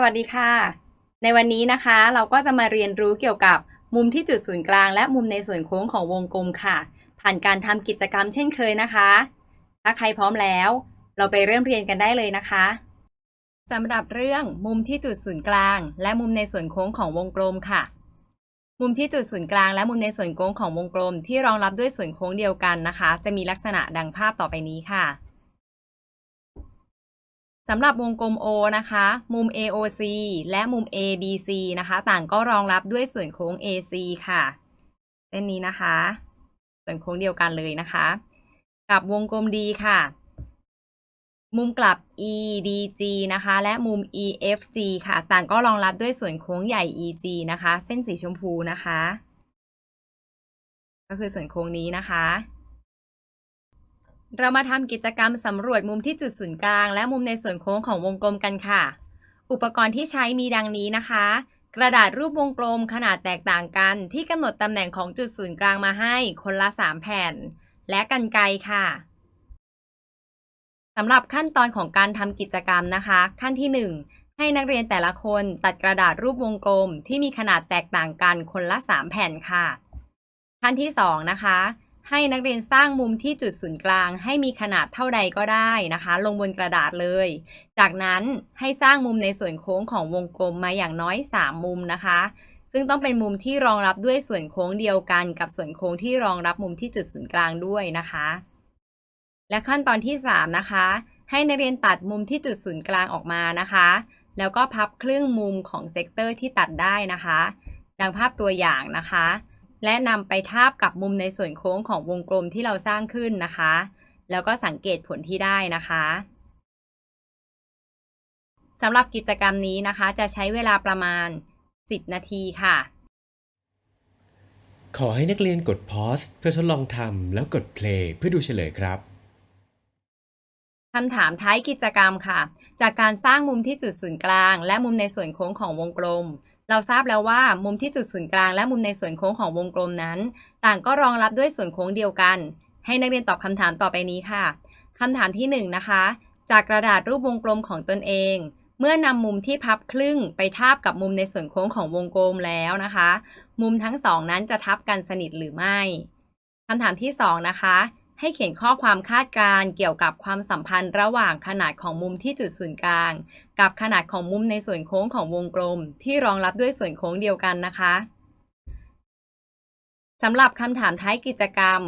สวัสดีค่ะ ในวันนี้นะคะเราก็จะมาเรียนรู้เกี่ยวกับมุมที่จุดศูนย์กลาง และมุมในส่วนโค้งของวงกลมค่ะ ผ่านการทำกิจกรรมเช่นเคยนะคะ ถ้าใครพร้อมแล้ว เราไปเริ่มเรียนกันได้เลยนะคะสำหรับเรื่องมุมที่จุดศูนย์กลาง และมุมในส่วนโค้งของวงกลมค่ะ มุมที่จุดศูนย์กลางและมุมในส่วนโค้งของวงกลม ที่รองรับด้วยส่วนโค้งเดียวกันนะคะ จะมีลักษณะดังภาพต่อไปนี้ค่ะ สำหรับวงกลม O นะคะ มุม AOC และมุม ABC นะคะ ต่างก็รองรับด้วยส่วนโค้ง AC ค่ะ เส้นนี้นะคะ ส่วนโค้งเดียวกันเลยนะคะ กับวงกลม D ค่ะ มุมกลับ EDG นะคะ และมุม EFG ค่ะ ต่างก็รองรับด้วยส่วนโค้งใหญ่ EG นะคะ เส้นสีชมพูนะคะ ก็คือส่วนโค้งนี้นะคะ เรามาทำกิจกรรมสำรวจมุมที่จุดศูนย์กลาง และมุมในส่วนโค้งของวงกลมกันค่ะ อุปกรณ์ที่ใช้มีดังนี้นะคะ กระดาษรูปวงกลมขนาดแตกต่างกัน ที่กำหนดตำแหน่งของจุดศูนย์กลางมาให้คนละ 3 แผ่น และกันไกค่ะสำหรับขั้นตอนของการทำกิจกรรมนะคะ ขั้นที่ 1 ให้นักเรียนแต่ละคนตัดกระดาษรูปวงกลม ที่มีขนาดแตกต่างกันคนละ 3 แผ่นค่ะ ขั้นที่ 2 นะคะ ให้นักเรียนสร้างมุมที่จุดศูนย์กลาง ให้มีขนาดเท่าใดก็ได้นะคะ ลงบนกระดาษเลย จากนั้นให้สร้างมุมในส่วนโค้งของวงกลมมาอย่างน้อย 3 มุมนะคะ ซึ่งต้องเป็นมุมที่รองรับด้วยส่วนโค้งเดียวกัน กับส่วนโค้งที่รองรับมุมที่จุดศูนย์กลางด้วยนะคะ และขั้นตอนที่ 3 นะคะ ให้นักเรียนตัดมุมที่จุดศูนย์กลางออกมานะคะ แล้วก็พับครึ่งมุมของเซกเตอร์ที่ตัดได้นะคะ ดังภาพตัวอย่างนะคะ และนำไปทาบกับมุมในส่วนโค้งของวงกลมที่เราสร้างขึ้นนะคะ แล้วก็สังเกตผลที่ได้นะคะสำหรับกิจกรรมนี้นะคะ จะใช้เวลาประมาณ 10 นาทีค่ะ ขอให้นักเรียนกด pause เพื่อทดลองทำแล้วกด play เพื่อดูเฉลยครับคำถามท้ายกิจกรรมค่ะ จากการสร้างมุมที่จุดศูนย์กลาง และมุมในส่วนโค้งของวงกลม เราทราบแล้วว่ามุมที่จุดศูนย์กลางและมุมในส่วนโค้งของวงกลมนั้น ต่างก็รองรับด้วยส่วนโค้งเดียวกัน ให้นักเรียนตอบคำถามต่อไปนี้ค่ะคำถามที่1นนะคะ จากกระดาษรูปวงกลมของตนเอง เมื่อนำมุมที่พับครึ่งไปทาบกับมุมในส่วนโค้งของวงกลมแล้วนะคะ มุมทั้งสองนั้นจะทับกันสนิทหรือไม่คำถามที่2นะคะ ให้เขียนข้อความคาดการณ์เกี่ยวกับความสัมพันธ์ระหว่างขนาดของมุมที่จุดศูนย์กลาง กับขนาดของมุมในส่วนโค้งของวงกลม ที่รองรับด้วยส่วนโค้งเดียวกันนะคะสำหรับคำถามท้ายกิจกรรม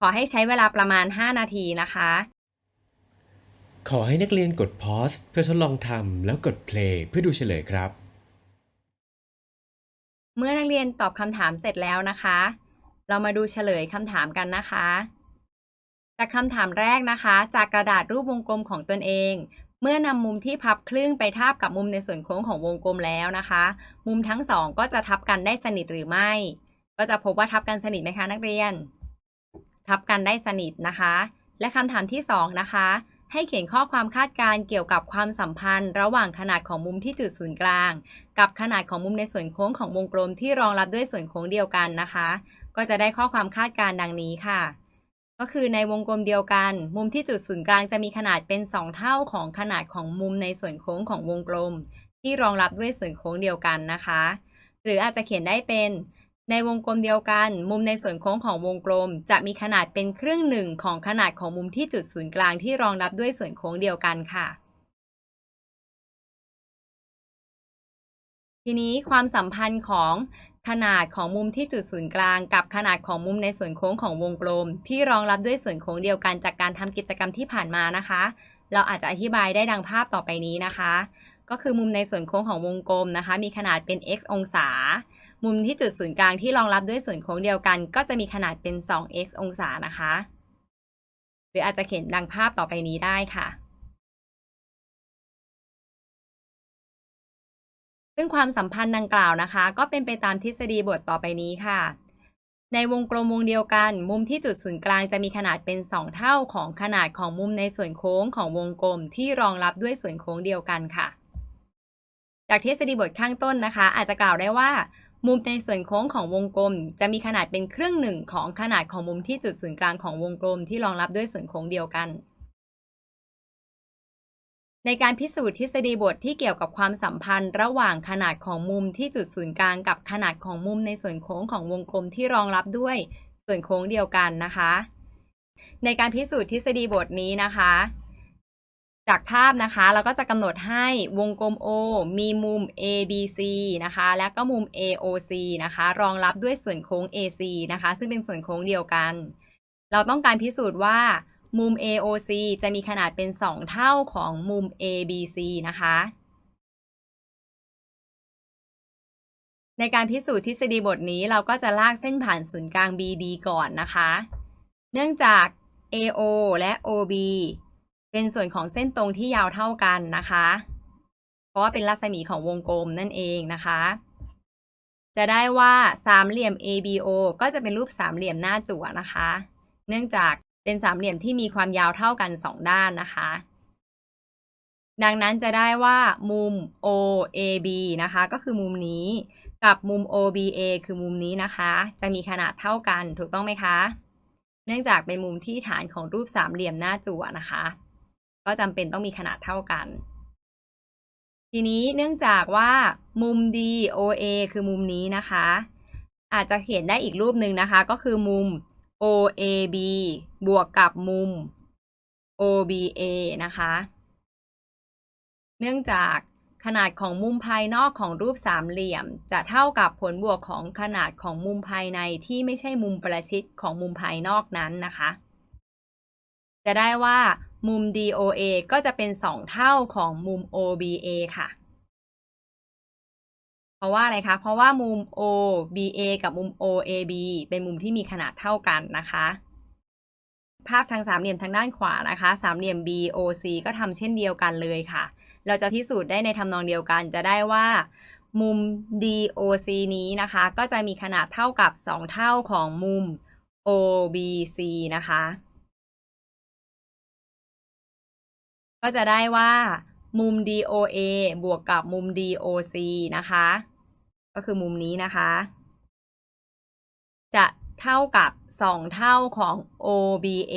ขอให้ใช้เวลาประมาณ 5 นาทีนะคะ ขอให้นักเรียนกด pause เพื่อทดลองทำแล้วกด play เพื่อดูเฉลยครับ เมื่อนักเรียนตอบคำถามเสร็จแล้วนะคะ เรามาดูเฉลยคำถามกันนะคะ จากคำถามแรกนะคะ จากกระดาษรูปวงกลมของตนเอง เมื่อนำมุมที่พับครึ่งไปทาบกับมุมในส่วนโค้งของวงกลมแล้วนะคะ มุมทั้งสองก็จะทับกันได้สนิทหรือไม่ ก็จะพบว่าทับกันสนิทไหมคะนักเรียน ทับกันได้สนิทนะคะ และคำถามที่สองนะคะให้เขียนข้อความคาดการณ์เกี่ยวกับความสัมพันธ์ ระหว่างขนาดของมุมที่จุดศูนย์กลาง กับขนาดของมุมในส่วนโค้งของวงกลมที่รองรับด้วยส่วนโค้งเดียวกันนะคะ ก็จะได้ข้อความคาดการ์ดังนี้ค่ะ ก็คือในวงกลมเดียวกัน มุมที่จุดศูนย์กลางจะมีขนาดเป็น 2 เท่าของขนาดของมุมในส่วนโค้งของวงกลม ที่รองรับด้วยส่วนโค้งเดียวกันนะคะ หรืออาจจะเขียนได้เป็น ในวงกลมเดียวกัน มุมในส่วนโค้งของวงกลม จะมีขนาดเป็นครึ่งหนึ่งของขนาดของมุมที่จุดศูนย์กลางที่รองรับด้วยส่วนโค้งเดียวกันค่ะทีนี้ความสัมพันธ์ของ ขนาดของมุมที่จุดศูนย์กลาง กับขนาดของมุมในส่วนโค้งของวงกลม ที่รองรับด้วยส่วนโค้งเดียวกันจากการทำกิจกรรมที่ผ่านมานะคะ เราอาจจะอธิบายได้ดังภาพต่อไปนี้นะคะ ก็คือมุมในส่วนโค้งของวงกลมนะคะ มีขนาดเป็น x องศา มุมที่จุดศูนย์กลางที่รองรับด้วยส่วนโค้งเดียวกัน ก็จะมีขนาดเป็น 2x องศานะคะ หรืออาจจะเขียนดังภาพต่อไปนี้ได้ค่ะ ซึ่งความสัมพันธ์ดังกล่าวนะคะ ก็เป็นไปตามทฤษฎีบทต่อไปนี้ค่ะ ในวงกลมวงเดียวกัน มุมที่จุดศูนย์กลางจะมีขนาดเป็น 2 เท่าของขนาดของมุมในส่วนโค้งของวงกลมที่รองรับด้วยส่วนโค้งเดียวกันค่ะ จากทฤษฎีบทข้างต้นนะคะ อาจจะกล่าวได้ว่า มุมในส่วนโค้งของวงกลม จะมีขนาดเป็นครึ่งหนึ่งของขนาดของมุมที่จุดศูนย์กลางของวงกลมที่รองรับด้วยส่วนโค้งเดียวกัน ในการพิสูจน์ทฤษฎีบทที่เกี่ยวกับความสัมพันธ์ ระหว่างขนาดของมุมที่จุดศูนย์กลางกับขนาดของมุมในส่วนโค้งของวงกลมที่รองรับด้วยส่วนโค้งเดียวกันนะคะ ในการพิสูจน์ทฤษฎีบทนี้นะคะ จากภาพนะคะเราก็จะกำหนดให้วงกลม O มีมุม ABC นะคะ และก็มุม AOC นะคะ รองรับด้วยส่วนโค้ง AC นะคะ ซึ่งเป็นส่วนโค้งเดียวกัน เราต้องการพิสูจน์ว่า มุม AOC จะมีขนาดเป็น 2 เท่าของมุม ABC นะคะ ในการพิสูจน์ทฤษฎีบทนี้เราก็จะลากเส้นผ่านศูนย์กลาง BD ก่อนนะคะ เนื่องจาก AO และ OB เป็นส่วนของเส้นตรงที่ยาวเท่ากันนะคะ เพราะว่าเป็นรัศมีของวงกลมนั่นเองนะคะ จะได้ว่าสามเหลี่ยม ABO ก็จะเป็นรูปสามเหลี่ยมหน้าจั่วนะคะ เนื่องจาก เป็นสามเหลี่ยมที่มีความยาวเท่ากัน 2 ด้านนะคะ ดังนั้นจะได้ว่ามุม OAB นะคะ ก็คือมุมนี้กับมุม OBA คือมุมนี้นะคะ จะมีขนาดเท่ากันถูกต้องไหมคะ เนื่องจากเป็นมุมที่ฐานของรูปสามเหลี่ยมหน้าจั่วนะคะ ก็จำเป็นต้องมีขนาดเท่ากัน ทีนี้เนื่องจากว่ามุม DOA คือมุมนี้นะคะ อาจจะเขียนได้อีกรูปหนึ่งนะคะ ก็คือมุม OAB บวกกับมุม OBA นะคะ เนื่องจากขนาดของมุมภายนอกของรูปสามเหลี่ยม จะเท่ากับผลบวกของขนาดของมุมภายในที่ไม่ใช่มุมประชิดของมุมภายนอกนั้นนะคะ จะได้ว่ามุม DOA ก็จะเป็น 2 เท่าของมุม OBA ค่ะ ราะว่าอะไรคะ เพราะว่ามุม OBA กับมุม OAB เป็นมุมที่มีขนาดเท่ากันนะคะ ภาพทางสามเหลี่ยมทางด้านขวานะคะ สามเหลี่ยม BOC ก็ทำเช่นเดียวกันเลยค่ะ เราจะพิสูจน์ได้ในทำนองเดียวกันจะได้ว่า มุม DOC นี้นะคะ ก็จะมีขนาดเท่ากับ 2 เท่าของมุม OBC นะคะ ก็จะได้ว่ามุม DOA บวกกับมุม DOC นะคะ ก็คือมุมนี้นะคะ จะเท่ากับ 2 เท่าของ OBA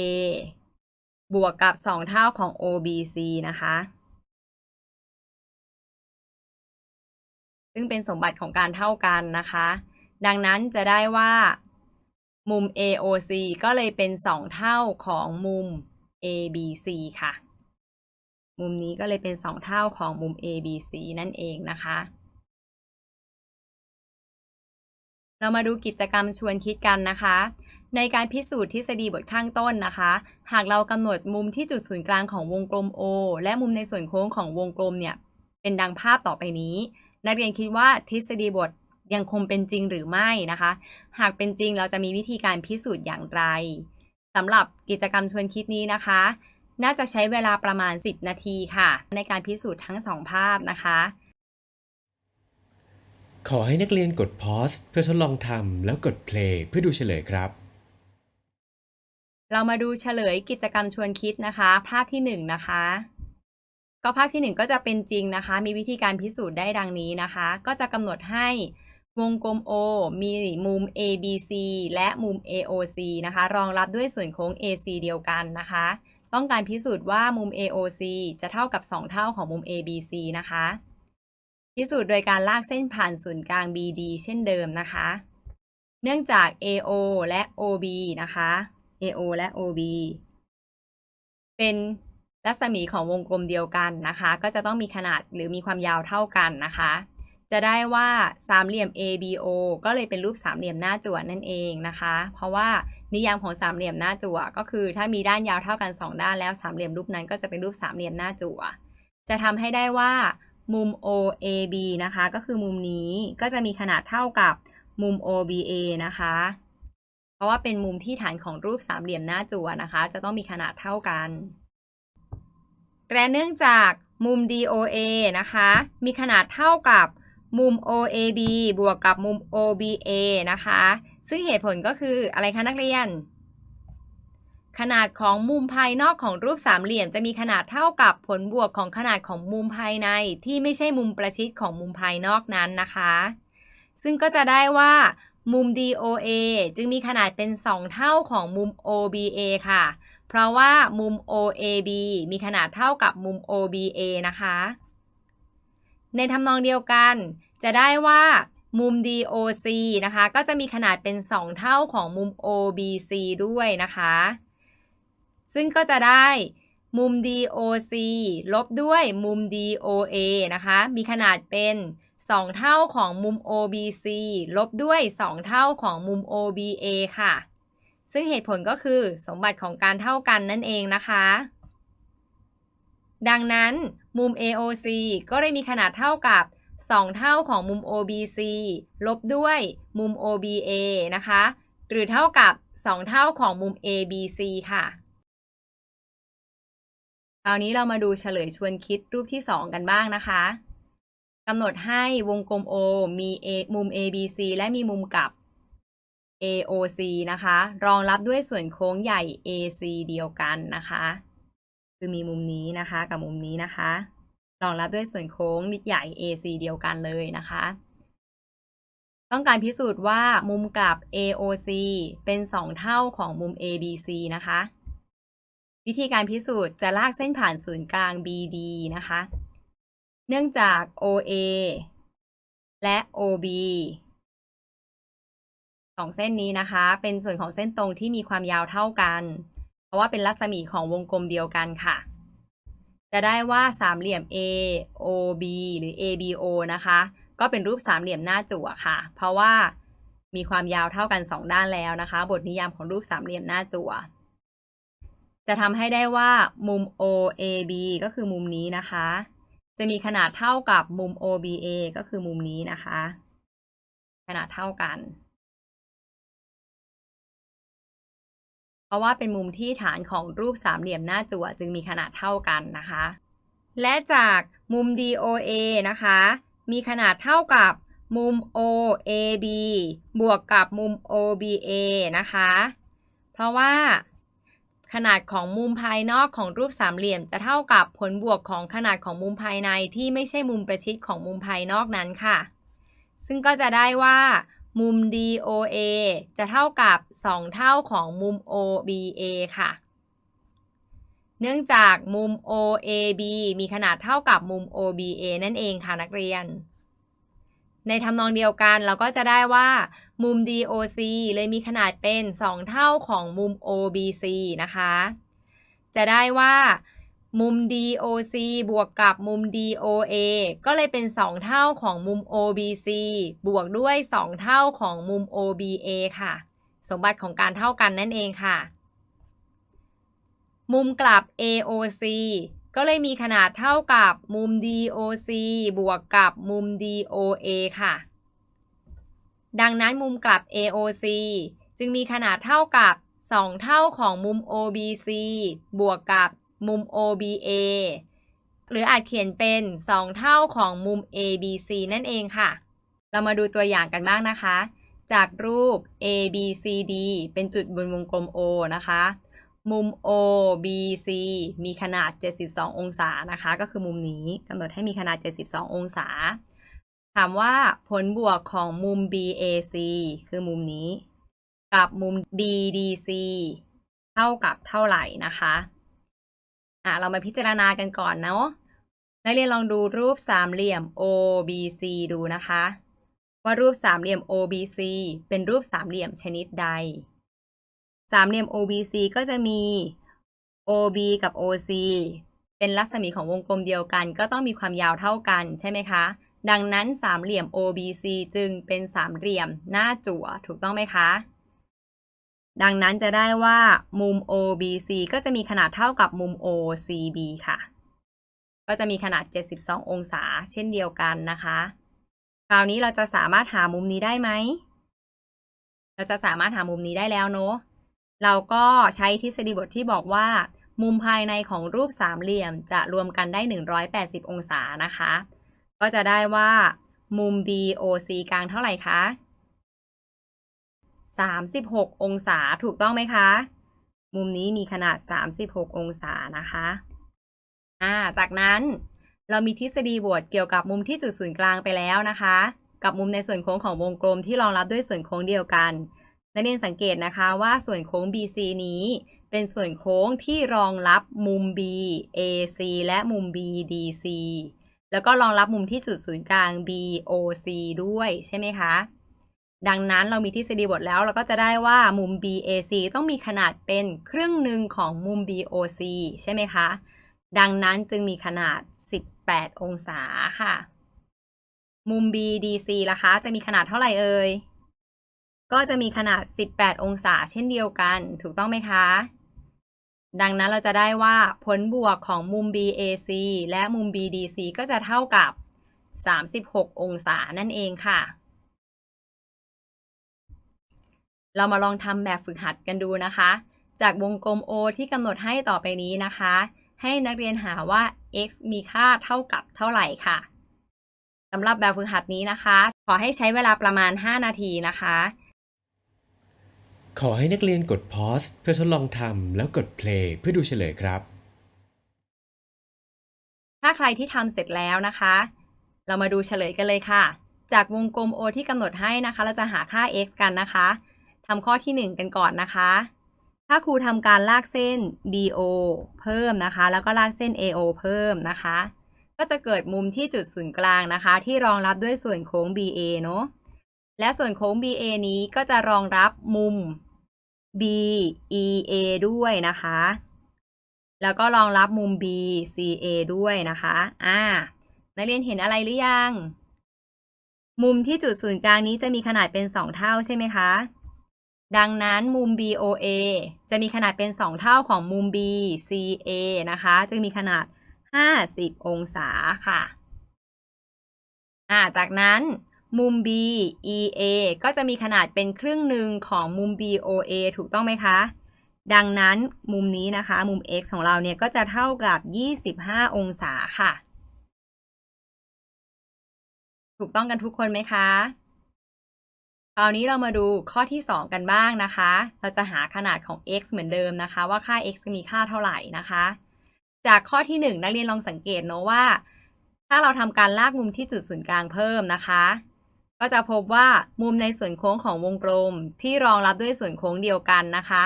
บวกกับ 2 เท่าของ OBC นะคะ ซึ่งเป็นสมบัติของการเท่ากันนะคะ ดังนั้นจะได้ว่ามุม AOC ก็เลยเป็น 2 เท่าของมุม ABC ค่ะ มุมนี้ก็เลยเป็น 2 เท่าของมุม ABC นั่นเองนะคะ เรามาดูกิจกรรมชวนคิดกันนะคะ ในการพิสูจน์ทฤษฎีบทข้างต้นนะคะ หากเรากำหนดมุมที่จุดศูนย์กลางของวงกลม O และมุมในส่วนโค้งของวงกลมเนี่ยเป็นดังภาพต่อไปนี้ นักเรียนคิดว่าทฤษฎีบทยังคงเป็นจริงหรือไม่นะคะ หากเป็นจริงเราจะมีวิธีการพิสูจน์อย่างไรสำหรับกิจกรรมชวนคิดนี้นะคะ น่าจะใช้เวลาประมาณ 10 นาทีค่ะ ในการพิสูจน์ทั้งสองภาพนะคะ ขอให้นักเรียนกดพอสเพื่อทดลองทำแล้วกดเพลย์เพื่อดูเฉลยครับ เรามาดูเฉลยกิจกรรมชวนคิดนะคะ ภาพที่1นงนะคะ ก็ภาพที่ 1 ก็จะเป็นจริงนะคะ มีวิธีการพิสูจน์ได้ดังนี้นะคะ ก็จะกำหนดให้วงกลม O มีมุม ABC และมุม AOC นะคะ รองรับด้วยส่วนโค้ง AC เดียวกันนะคะ ต้องการพิสูจน์ว่ามุม AOC จะเท่ากับ 2 เท่าของมุม ABC นะคะ พิสูจน์โดยการลากเส้นผ่านศูนย์กลาง BD เช่นเดิมนะคะ เนื่องจาก AO และ OB นะคะ AO และ OB เป็นรัศมีของวงกลมเดียวกันนะคะ ก็จะต้องมีขนาดหรือมีความยาวเท่ากันนะคะ จะได้ว่าสามเหลี่ยม ABO ก็เลยเป็นรูปสามเหลี่ยมหน้าจั่วนั่นเองนะคะ เพราะว่านิยามของสามเหลี่ยมหน้าจั่วก็คือ ถ้ามีด้านยาวเท่ากัน 2 ด้านแล้วสามเหลี่ยมรูปนั้นก็จะเป็นรูปสามเหลี่ยมหน้าจั่วจะทำให้ได้ว่า มุม OAB นะคะ ก็คือมุมนี้ก็จะมีขนาดเท่ากับมุม OBA นะคะ เพราะว่าเป็นมุมที่ฐานของรูปสามเหลี่ยมหน้าจั่วนะคะ จะต้องมีขนาดเท่ากันและเนื่องจากมุม DOA นะคะ มีขนาดเท่ากับมุม OAB บวกกับมุม OBA นะคะ ซึ่งเหตุผลก็คืออะไรคะนักเรียน ขนาดของมุมภายนอกของรูปสามเหลี่ยม จะมีขนาดเท่ากับผลบวกของขนาดของมุมภายในที่ไม่ใช่มุมประชิดของมุมภายนอกนั้นนะคะ ซึ่งก็จะได้ว่า มุม DOA จึงมีขนาดเป็น 2 เท่าของมุม OBA ค่ะ เพราะว่ามุม OAB มีขนาดเท่ากับมุม OBA นะคะ ในทำนองเดียวกัน จะได้ว่ามุม DOC นะคะ ก็จะมีขนาดเป็น 2 เท่าของมุม OBC ด้วยนะคะ ซึ่งก็จะได้มุม DOC ลบด้วยมุม DOA นะคะ มีขนาดเป็น 2 เท่าของมุม OBC ลบด้วย 2 เท่าของมุม OBA ค่ะ ซึ่งเหตุผลก็คือสมบัติของการเท่ากันนั่นเองนะคะ ดังนั้นมุม AOC ก็ได้มีขนาดเท่ากับ 2 เท่าของมุม OBC ลบด้วยมุม OBA นะคะ หรือเท่ากับ 2 เท่าของมุม ABC ค่ะ ราวนี้เรามาดูเฉลยชวนคิดรูปที่ 2 กันบ้างนะคะกำหนดให้วงกลม O มี A มุม ABC และมีมุมกลับ AOC นะคะ รองรับด้วยส่วนโค้งใหญ่ AC เดียวกันนะคะ คือมีมุมนี้นะคะกับมุมนี้นะคะ รองรับด้วยส่วนโค้งนิดใหญ่ AC เดียวกันเลยนะคะ ต้องการพิสูจน์ว่ามุมกลับ AOC เป็น 2 เท่าของมุม ABC นะคะ วิธีการพิสูจน์จะลากเส้นผ่านศูนย์กลาง BD นะคะ เนื่องจาก OA และ OB สองเส้นนี้นะคะ เป็นส่วนของเส้นตรงที่มีความยาวเท่ากัน เพราะว่าเป็นรัศมีของวงกลมเดียวกันค่ะ จะได้ว่าสามเหลี่ยม A OB หรือ ABO นะคะ ก็เป็นรูปสามเหลี่ยมหน้าจั่วค่ะ เพราะว่ามีความยาวเท่ากัน 2 ด้านแล้วนะคะ บทนิยามของรูปสามเหลี่ยมหน้าจั่ว จะทำให้ได้ว่ามุม OAB ก็คือมุมนี้นะคะ จะมีขนาดเท่ากับมุม OBA ก็คือมุมนี้นะคะ ขนาดเท่ากัน เพราะว่าเป็นมุมที่ฐานของรูปสามเหลี่ยมหน้าจั่วจึงมีขนาดเท่ากันนะคะ และจากมุม DOA นะคะ มีขนาดเท่ากับมุม OAB บวกกับมุม OBA นะคะ เพราะว่า ขนาดของมุมภายนอกของรูปสามเหลี่ยม จะเท่ากับผลบวกของขนาดของมุมภายในที่ไม่ใช่มุมประชิดของมุมภายนอกนั้นค่ะ ซึ่งก็จะได้ว่า มุม DOA จะเท่ากับ 2 เท่าของมุม OBA ค่ะ เนื่องจากมุม OAB มีขนาดเท่ากับมุม OBA นั่นเองค่ะนักเรียน ในทำนองเดียวกันเราก็จะได้ว่ามุม DOC เลยมีขนาดเป็น 2 เท่าของมุม OBC นะคะ จะได้ว่ามุม DOC บวกกับมุม DOA ก็เลยเป็น 2 เท่าของมุม OBC บวกด้วย 2 เท่าของมุม OBA ค่ะ สมบัติของการเท่ากันนั่นเองค่ะ มุมกลับ AOC ก็เลยมีขนาดเท่ากับมุม DOC บวกกับมุม DOA ค่ะ ดังนั้นมุมกลับ AOC จึงมีขนาดเท่ากับ 2 เท่าของมุม OBC บวกกับมุม OBA หรืออาจเขียนเป็น 2 เท่าของมุม ABC นั่นเองค่ะ เรามาดูตัวอย่างกันบ้างนะคะ จากรูป ABCD เป็นจุดบนวงกลม O นะคะ มุม OBC มีขนาด 72 องศานะคะ ก็คือมุมนี้กำหนดให้มีขนาด 72 องศา ถามว่าผลบวกของมุม BAC คือมุมนี้ กับมุม BDC เท่ากับเท่าไหร่นะคะอะเรามาพิจารณากันก่อนเนาะนักเรียนลองดูรูปสามเหลี่ยม OBC ดูนะคะ ว่ารูปสามเหลี่ยม OBC เป็นรูปสามเหลี่ยมชนิดใด สามเหลี่ยม OBC ก็จะมี OB กับ OC เป็นรัศมีของวงกลมเดียวกัน ก็ต้องมีความยาวเท่ากันใช่ไหมคะ ดังนั้นสามเหลี่ยม OBC จึงเป็นสามเหลี่ยมหน้าจั่วถูกต้องไหมคะ ดังนั้นจะได้ว่ามุม OBC ก็จะมีขนาดเท่ากับมุม OCB ค่ะ ก็จะมีขนาด 72 องศาเช่นเดียวกันนะคะ คราวนี้เราจะสามารถหามุมนี้ได้ไหม เราจะสามารถหามุมนี้ได้แล้วเนอะ เราก็ใช้ทฤษฎีบทที่บอกว่า มุมภายในของรูปสามเหลี่ยมจะรวมกันได้ 180 องศานะคะ ก็จะได้ว่ามุม BOC กลางเท่าไหร่คะ 36 องศาถูกต้องไหมคะ มุมนี้มีขนาด 36 องศานะคะอ่าจากนั้นเรามีทฤษฎีบทเกี่ยวกับมุมที่จุดศูนย์กลางไปแล้วนะคะ กับมุมในส่วนโค้งของวงกลมที่รองรับด้วยส่วนโค้งเดียวกัน นักเรียนสังเกตนะคะว่าส่วนโค้ง BC นี้ เป็นส่วนโค้งที่รองรับมุม B AC และมุม B DC แล้วก็รองรับมุมที่จุดศูนย์กลาง BOC ด้วยใช่ไหมคะ ดังนั้นเรามีทฤษฎีบทแล้วเราก็จะได้ว่ามุม BAC ต้องมีขนาดเป็นครึ่งหนึ่งของมุม BOC ใช่ไหมคะ ดังนั้นจึงมีขนาด 18 องศาค่ะ มุม BDC ล่ะคะ จะมีขนาดเท่าไหร่เอ่ย ก็จะมีขนาด 18 องศาเช่นเดียวกัน ถูกต้องไหมคะ ดังนั้นเราจะได้ว่าผลบวกของมุม BAC และมุม BDC ก็จะเท่ากับ 36 องศานั่นเองค่ะ เรามาลองทำแบบฝึกหัดกันดูนะคะ จากวงกลม O ที่กำหนดให้ต่อไปนี้นะคะ ให้นักเรียนหาว่า x มีค่าเท่ากับเท่าไหร่ค่ะสำหรับแบบฝึกหัดนี้นะคะ ขอให้ใช้เวลาประมาณ 5 นาทีนะคะ ขอให้นักเรียนกดพอสเพื่อทดลองทำแล้วกดเพลย์เพื่อดูเฉลยครับ ถ้าใครที่ทำเสร็จแล้วนะคะ เรามาดูเฉลยกันเลยค่ะ จากวงกลม O ที่กำหนดให้นะคะ เราจะหาค่า x กันนะคะทำข้อที่ 1 กันก่อนนะคะ ถ้าครูทำการลากเส้น BO เพิ่มนะคะ แล้วก็ลากเส้น AO เพิ่มนะคะ ก็จะเกิดมุมที่จุดศูนย์กลางนะคะ ที่รองรับด้วยส่วนโค้ง BA เนอะและส่วนโค้ง BA นี้ก็จะรองรับมุม BEA ด้วยนะคะ แล้วก็รองรับมุม BCA ด้วยนะคะ อ่า นักเรียนเห็นอะไรหรือยัง มุมที่จุดศูนย์กลางนี้จะมีขนาดเป็น 2 เท่าใช่ไหมคะ ดังนั้นมุม BOA จะมีขนาดเป็น 2 เท่าของมุม BCA นะคะจะมีขนาด 50 องศาค่ะ อ่า จากนั้น มุม BEA ก็จะมีขนาดเป็นครึ่งหนึ่งของมุม BOA ถูกต้องไหมคะ ดังนั้นมุมนี้นะคะ มุม x ของเราเนี่ยก็จะเท่ากับ 25 องศาค่ะ ถูกต้องกันทุกคนไหมคะคราวนี้เรามาดูข้อที่ 2 กันบ้างนะคะ เราจะหาขนาดของ x เหมือนเดิมนะคะ ว่าค่า x มีค่าเท่าไหร่นะคะ จากข้อที่ 1 นักเรียนลองสังเกตเนอะว่า ถ้าเราทำการลากมุมที่จุดศูนย์กลางเพิ่มนะคะ ก็จะพบว่ามุมในส่วนโค้งของวงกลม ที่รองรับด้วยส่วนโค้งเดียวกันนะคะ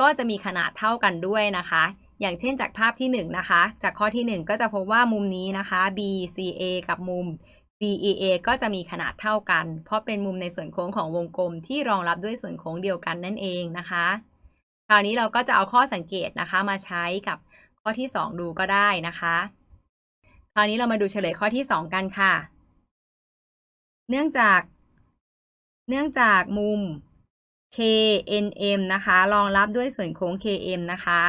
ก็จะมีขนาดเท่ากันด้วยนะคะ อย่างเช่นจากภาพที่ 1 นะคะ จากข้อที่ 1 ก็จะพบว่ามุมนี้นะคะ BCA กับมุม BEA ก็จะมีขนาดเท่ากัน เพราะเป็นมุมในส่วนโค้งของวงกลม ที่รองรับด้วยส่วนโค้งเดียวกันนั่นเองนะคะ คราวนี้เราก็จะเอาข้อสังเกตนะคะมาใช้กับข้อที่ 2 ดูก็ได้นะคะ คราวนี้เรามาดูเฉลยข้อที่ 2 กันค่ะ เนื่องจาก เนื่องจากมุม KNM นะคะรองรับด้วยส่วนโค้ง KM นะคะ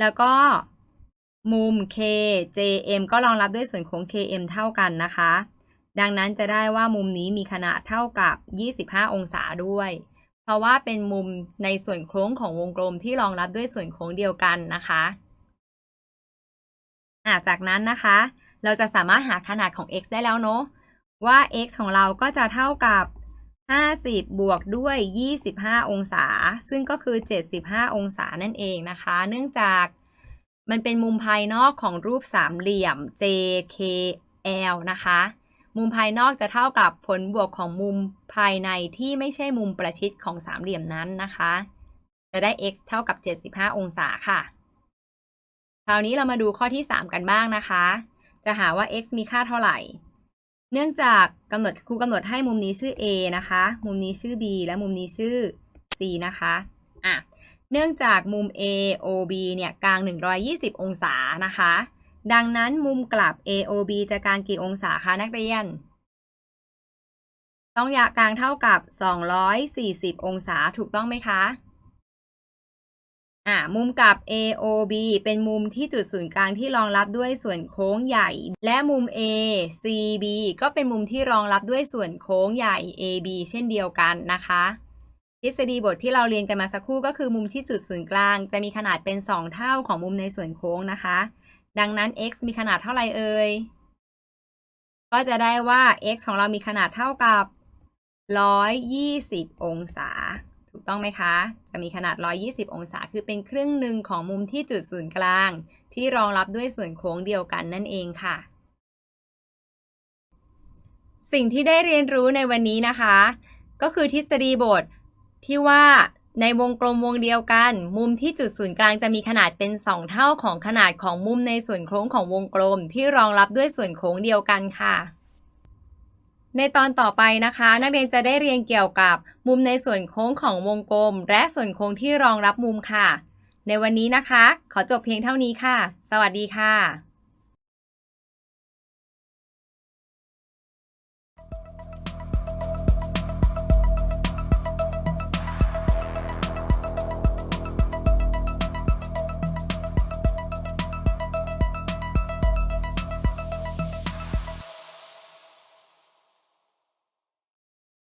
แล้วก็มุม KJM ก็รองรับด้วยส่วนโค้ง KM เท่ากันนะคะ ดังนั้นจะได้ว่ามุมนี้มีขนาดเท่ากับ 25 องศาด้วย เพราะว่าเป็นมุมในส่วนโค้งของวงกลมที่รองรับด้วยส่วนโค้งเดียวกันนะคะอ่าจากนั้นนะคะ เราจะสามารถหาขนาดของ x ได้แล้วเนาะ ว่า x ของเราก็จะเท่ากับ 50 บวกด้วย 25 องศา ซึ่งก็คือ 75 องศานั่นเองนะคะ เนื่องจากมันเป็นมุมภายนอกของรูปสามเหลี่ยม JKL นะคะ มุมภายนอกจะเท่ากับผลบวกของมุมภายในที่ไม่ใช่มุมประชิดของสามเหลี่ยมนั้นนะคะ จะได้ x เท่ากับ 75 องศาค่ะ คราวนี้เรามาดูข้อที่ 3 กันบ้างนะคะ จะหาว่า x มีค่าเท่าไหร่ เนื่องจากกำหนดครูกำหนดให้มุมนี้ชื่อ a นะคะ มุมนี้ชื่อ b และมุมนี้ชื่อ c นะคะอะเนื่องจากมุม a OB เนี่ยกลาง 120 องศานะคะ ดังนั้นมุมกลับ AOB จะกลางกี่องศาคะนักเรียน ต้องอยากกลางเท่ากับ 240 องศาถูกต้องไหมคะ อ่ามุมกับ AOB เป็นมุมที่จุดศูนย์กลางที่รองรับด้วยส่วนโค้งใหญ่ และมุม ACB ก็เป็นมุมที่รองรับด้วยส่วนโค้งใหญ่ AB เช่นเดียวกันนะคะ ทฤษฎีบทที่เราเรียนกันมาสักครู่ก็คือมุมที่จุดศูนย์กลาง จะมีขนาดเป็น 2 เท่าของมุมในส่วนโค้งนะคะ ดังนั้น x มีขนาดเท่าไหร่เอ่ยก็จะได้ว่า x ของเรามีขนาดเท่ากับ 120 องศา กต้องไหมคะ จะมีขนาด 120 องศา คือเป็นครึ่งหนึ่งของมุมที่จุดศูนย์กลาง ที่รองรับด้วยส่วนโค้งเดียวกันนั่นเองค่ะ สิ่งที่ได้เรียนรู้ในวันนี้นะคะ ก็คือทฤษฎีบทที่ว่าในวงกลมวงเดียวกัน มุมที่จุดศูนย์กลางจะมีขนาดเป็น 2 เท่าของขนาดของมุมในส่วนโค้งของวงกลม ที่รองรับด้วยส่วนโค้งเดียวกันค่ะ ในตอนต่อไปนะคะ นักเรียนจะได้เรียนเกี่ยวกับ มุมในส่วนโค้งของวงกลม และส่วนโค้งที่รองรับมุมค่ะ ในวันนี้นะคะ ขอจบเพียงเท่านี้ค่ะ สวัสดีค่ะ